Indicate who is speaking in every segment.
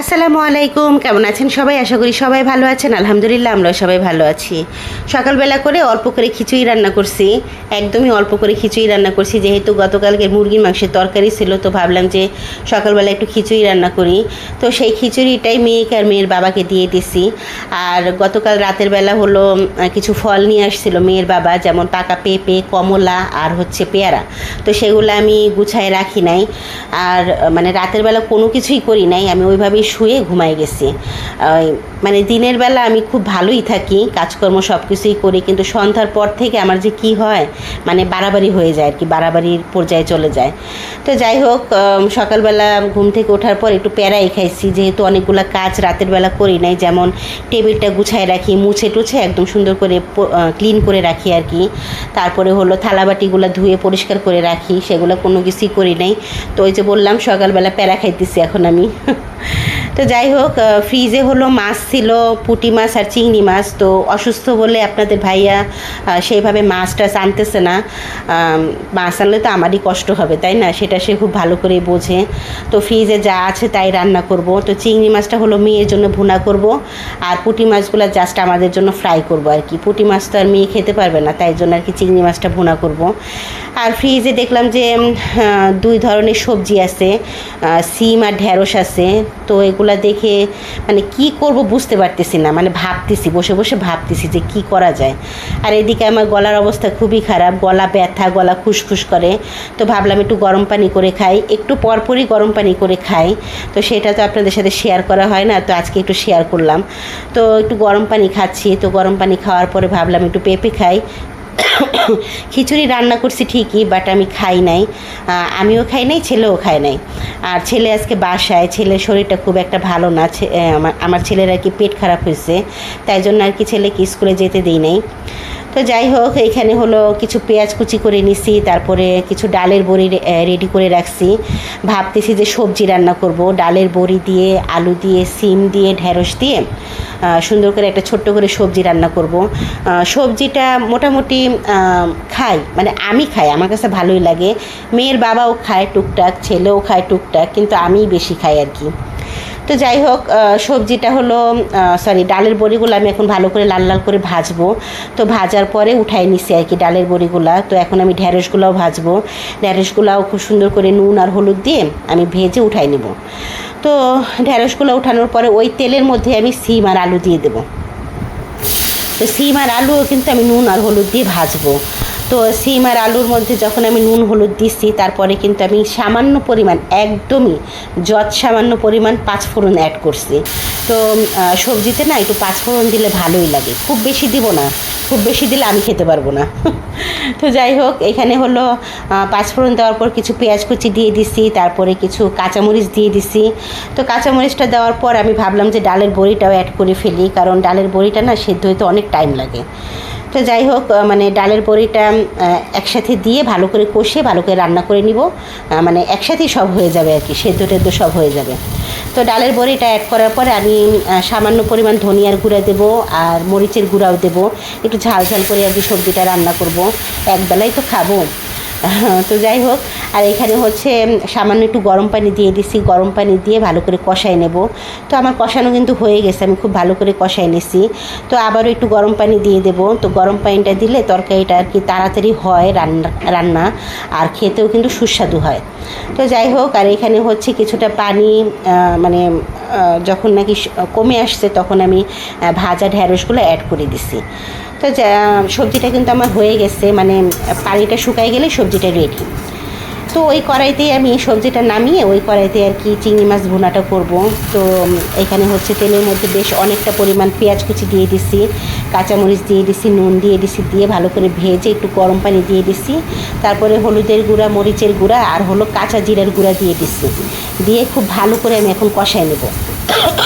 Speaker 1: আসসালামু আলাইকুম, কেমন আছেন সবাই? আশা করি সবাই ভালো আছেন। আলহামদুলিল্লাহ, আমরাও সবাই ভালো আছি। সকালবেলা করে অল্প করে খিচুড়ি রান্না করছি। একদমই অল্প করে খিচুড়ি রান্না করছি। যেহেতু গতকালকে মুরগির মাংসের তরকারি ছিল, তো ভাবলাম যে সকালবেলা একটু খিচুড়ি রান্না করি। তো সেই খিচুড়িটাই মেয়েকে আর মেয়ের বাবাকে দিয়ে দিছি। আর গতকাল রাতের বেলা হলো কিছু ফল নিয়ে আসছিল মেয়ের বাবা, যেমন পাকা পেঁপে, কমলা আর হচ্ছে পেয়ারা। তো সেগুলো আমি গুছায় রাখি নাই। আর মানে রাতের বেলা কোনো কিছুই করি নাই। আমি ওইভাবেই শুয়ে ঘুমাই গেছি। মানে দিনের বেলা আমি খুব ভালোই থাকি, কাজকর্ম সব কিছুই করি, কিন্তু সন্ধ্যার পর থেকে আমার যে কি হয় মানে বাড়াবাড়ি হয়ে যায় আর কি, বাড়াবাড়ির পর্যায়ে চলে যায়। তো যাই হোক সকালবেলা ঘুম থেকে ওঠার পর একটু প্যারাই খাইছি, যেহেতু অনেকগুলো কাজ রাতের বেলা করি নাই, যেমন টেবিলটা গুছায় রাখি, মুছে টুছে একদম সুন্দর করে ক্লিন করে রাখি আর কি। তারপরে হলো থালাবাটিগুলো ধুয়ে পরিষ্কার করে রাখি, সেগুলো কোনো কিছুই করি নাই। তো ওই যে বললাম, সকালবেলা প্যারা খাইতেছি এখন আমি। তো যাই হোক ফ্রিজে হলো মাছ ছিল, পুঁটি মাছ আর চিংড়ি মাছ। তো অসুস্থ বলে আপনাদের ভাইয়া সেইভাবে মাছ টাছ আনতেছে না। মাছ আনলে তো আমারই কষ্ট হবে, তাই না? সেটা সে খুব ভালো করেই বোঝে। তো ফ্রিজে যা আছে তাই রান্না করব। তো চিংড়ি মাছটা হলো মেয়ের জন্য ভুনা করব। আর পুঁটি মাছগুলো জাস্ট আমাদের জন্য ফ্রাই করব আর কি। পুঁটি মাছ তো আর মেয়ে খেতে পারবে না, তাই জন্য আর কি চিংড়ি মাছটা ভুনা করব। আর ফ্রিজে দেখলাম যে দুই ধরনের সবজি আছে সিম আর ঢ্যাঁড়স আছে। তো এগুলা দেখে মানে কি করব বুঝতে পারতেছি না। মানে ভাবতেছি, বসে বসে ভাবতেছি যে কি করা যায়। আর এদিকে আমার গলার অবস্থা খুবই খারাপ, গলা ব্যথা, গলা খুসখুস করে। তো ভাবলাম একটু গরম পানি করে খাই, একটু পরপরই গরম পানি করে খাই। তো সেটা তো আপনাদের সাথে শেয়ার করা হয় না, তো আজকে একটু শেয়ার করলাম। তো একটু গরম পানি খাচ্ছি, তো গরম পানি খাওয়ার পরে ভাবলাম একটু পেঁপে খাই। খিচুড়ি রান্না করছি ঠিকই বাট আমি খাই নাই। আমিও খাই নাই, ছেলেও খায় নাই। আর ছেলে আজকে বাসায় ছেলের শরীরটা খুব একটা ভালো না আমার ছেলের আর কি পেট খারাপ হয়েছে, তাই জন্য আর কি ছেলেকে স্কুলে যেতে দিই নাই। তো যাই হোক, এখানে হলো কিছু পেঁয়াজ কুচি করে নিছি, তারপরে কিছু ডালের বড়ি রেডি করে রাখছি। ভাবতেছি যে সবজি রান্না করব। ডালের বড়ি দিয়ে, আলু দিয়ে, সিম দিয়ে, ঢেঁড়স দিয়ে সুন্দর করে একটা ছোট্ট করে সবজি রান্না করব। সবজিটা মোটামুটি খাই মানে আমি খাই, আমার কাছে ভালোই লাগে। মেয়ের বাবাও খায় টুকটাক, ছেলেও খায় টুকটাক, কিন্তু আমিই বেশি খাই আর কি। তো যাই হোক সবজিটা হলো সরি ডালের বড়িগুলো আমি এখন ভালো করে লাল লাল করে ভাজবো। তো ভাজার পরে উঠাই নিছি আর কি ডালের বড়িগুলা। তো এখন আমি ঢ্যাঁড়সগুলোও ভাজবো। ঢ্যাঁড়সগুলাও খুব সুন্দর করে নুন আর হলুদ দিয়ে আমি ভেজে উঠাই নেব। তো ঢ্যাঁড়সগুলো উঠানোর পরে ওই তেলের মধ্যে আমি সিম আর আলু দিয়ে দেবো। তো সিম আর আলুও কিন্তু আমি নুন আর হলুদ দিয়ে ভাজবো। তো সিম আর আলুর মধ্যে যখন আমি নুন, হলুদ দিচ্ছি, তারপরে কিন্তু আমি সামান্য পরিমাণ, একদমই যত সামান্য পরিমাণ পাঁচফোড়ন অ্যাড করছি। তো সবজিতে না একটু পাঁচফোড়ন দিলে ভালোই লাগে। খুব বেশি দিব না। খুব বেশি দিলে আমি খেতে পারব না। তো যাই হোক, এখানে হলো পাঁচফোড়ন দেওয়ার পর কিছু পেঁয়াজ কুচি দিয়ে দিছি তারপরে কিছু কাঁচামরিচ দিয়ে দিছি তো কাঁচামরিচটা দেওয়ার পর আমি ভাবলাম যে ডালের বড়িটাও অ্যাড করে ফেলি, কারণ ডালের বড়িটা না সেদ্ধ হইতে অনেক টাইম লাগে। তো যাই হোক মানে ডালের বড়িটা একসাথে দিয়ে ভালো করে কষে, ভালো করে রান্না করে নিব। মানে একসাথেই সব হয়ে যাবে আর কি, সেদ্ধ টেদ্ধ সব হয়ে যাবে। তো ডালের বড়িটা অ্যাড করার পরে আমি সামান্য পরিমাণ ধনিয়ার গুঁড়া দেব আর মরিচের গুঁড়াও দেব। একটু ঝাল ঝাল করে আর কি সবজিটা রান্না করব। একবেলাই তো খাব। তো যাই হোক, আর এখানে হচ্ছে সামান্য একটু গরম পানি দিয়ে দিছি, গরম পানি দিয়ে ভালো করে কষাই নেব। তো আমার কষানো কিন্তু হয়ে গেছে, আমি খুব ভালো করে কষাই নিছি। তো আবারও একটু গরম পানি দিয়ে দেবো। তো গরম পানিটা দিলে তরকারিটা আর কি তাড়াতাড়ি হয় রান্না রান্না, আর খেতেও কিন্তু সুস্বাদু হয়। তো যাই হোক, আর এখানে হচ্ছে কিছুটা পানি মানে যখন নাকি কমে আসছে, তখন আমি ভাজা ঢ্যাঁড়সগুলো অ্যাড করে দিছি। তো সবজিটা কিন্তু আমার হয়ে গেছে মানে পানিটা শুকাই গেলে সবজিটা রেডি তো ওই কড়াইতেই আমি সবজিটা নামিয়ে ওই কড়াইতে আর কি চিংড়ি মাছ ভুনাটা করব। তো এখানে হচ্ছে তেলের মধ্যে বেশ অনেকটা পরিমাণ পেঁয়াজ কুচি দিয়ে দিছি, কাঁচামরিচ দিয়ে দিছি, নুন দিয়ে দিছি, দিয়ে ভালো করে ভেজে একটু গরম পানি দিয়ে দিছি। তারপরে হলুদের গুঁড়া, মরিচের গুঁড়া আর হলো কাঁচা জিরার গুঁড়া দিয়ে দিছি। দিয়ে খুব ভালো করে আমি এখন কষাই নেব।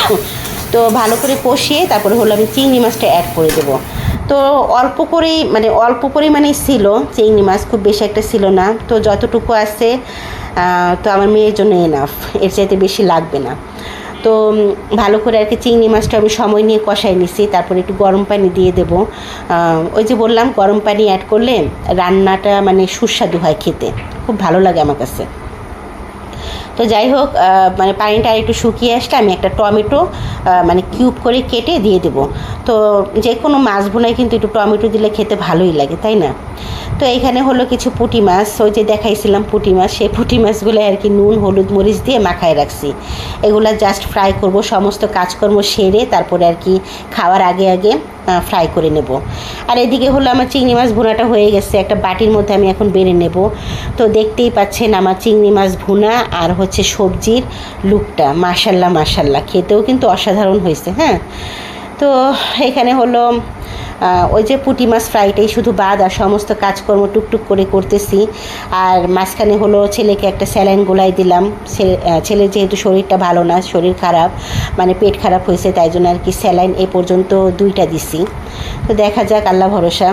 Speaker 1: তো ভালো করে কষিয়ে তারপরে হলো আমি চিংড়ি মাছটা অ্যাড করে দেবো। তো অল্প করেই মানে অল্প পরিমাণেই ছিল, চিংড়ি মাছ খুব বেশি একটা ছিল না। তো যতটুকু আছে তো আমার মেয়ের জন্য এনাফ এর চাইতে বেশি লাগবে না। তো ভালো করে আর কি চিংড়ি মাছটা আমি সময় নিয়ে কষাই নিছি, তারপরে একটু গরম পানি দিয়ে দেবো। ওই যে বললাম, গরম পানি অ্যাড করলে রান্নাটা মানে সুস্বাদু হয় খেতে। খুব ভালো লাগে আমার কাছে। তো যাই হোক মানে পানিটা একটু শুকিয়ে আসলে আমি একটা টমেটো মানে কিউব করে কেটে দিয়ে দেবো। তো যে কোনো মাছ ভুনায় কিন্তু একটু টমেটো দিলে খেতে ভালোই লাগে, তাই না? তো এইখানে হলো কিছু পুঁটি মাছ, ওই যে দেখাইছিলাম পুঁটি মাছ, সেই পুঁটি মাছগুলো আর কি নুন, হলুদ, মরিচ দিয়ে মাখায় রাখছি। এগুলো জাস্ট ফ্রাই করব, সমস্ত কাজকর্ম সেরে তারপরে আর কি খাওয়ার আগে আগে ফ্রাই করে নেব। আর এদিকে হলো আমার চিংড়ি মাছ ভুনাটা হয়ে গেছে। একটা বাটির মধ্যে আমি এখন বেড়ে নেব। তো দেখতেই পাচ্ছেন আমার চিংড়ি মাছ ভুনা আর হচ্ছে সবজির লুকটা। মাশাল্লাহ মাশাল্লাহ। খেতেও কিন্তু অসাধারণ হয়েছে হ্যাঁ? তো এখানে হলো ওই যে পুঁটি মাছ, ফ্রাইটাই শুধু বাদ আর সমস্ত কাজকর্ম টুকটুক করে করতেছি। আর মাঝখানে হলো ছেলেকে একটা স্যালাইন গোলাই দিলাম। ছেলে যেহেতু শরীরটা ভালো না, শরীর খারাপ মানে পেট খারাপ হয়েছে, তাই জন্য আর কি স্যালাইন এ পর্যন্ত দুইটা দিছি। তো দেখা যাক, আল্লাহ ভরসা।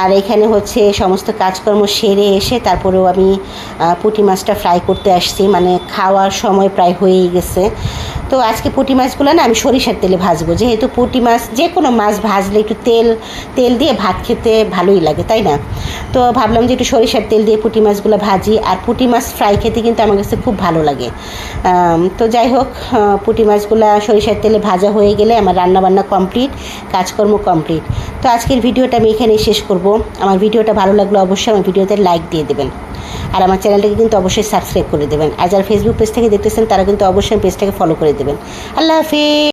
Speaker 1: আর এখানে হচ্ছে সমস্ত কাজকর্ম সেরে এসে তারপরেও আমি পুঁটি মাছটা ফ্রাই করতে আসছি। মানে খাওয়ার সময় প্রায় হয়েই গেছে। তো আজকে পুঁটি মাছগুলো না আমি সরিষার তেলে ভাজবো। যেহেতু পুঁটি মাছ যে কোনো মাছ ভাজলে একটু তেল তেল দিয়ে ভাত খেতে ভালোই লাগে, তাই না? তো ভাবলাম যে একটু সরিষার তেল দিয়ে পুঁটি মাছগুলো ভাজি, আর পুঁটি মাছ ফ্রাই খেতে কিন্তু আমার কাছে খুব ভালো লাগে। তো যাই হোক পুঁটি মাছগুলো সরিষার তেলে ভাজা হয়ে গেলে আমার রান্নাবান্না কমপ্লিট কাজকর্ম কমপ্লিট তো আজকের ভিডিওটা আমি এখানেই শেষ করব। আমার ভিডিওটা ভালো লাগলে অবশ্যই আমার ভিডিওতে লাইক দিয়ে দেবেন। আর আমার চ্যানেলটাকে কিন্তু অবশ্যই সাবস্ক্রাইব করে দেবেন। আর যারা ফেসবুক পেজ থেকে দেখতেছেন, তারা কিন্তু অবশ্যই পেজটাকে ফলো করে দেবেন। আল্লাহ হাফিজ।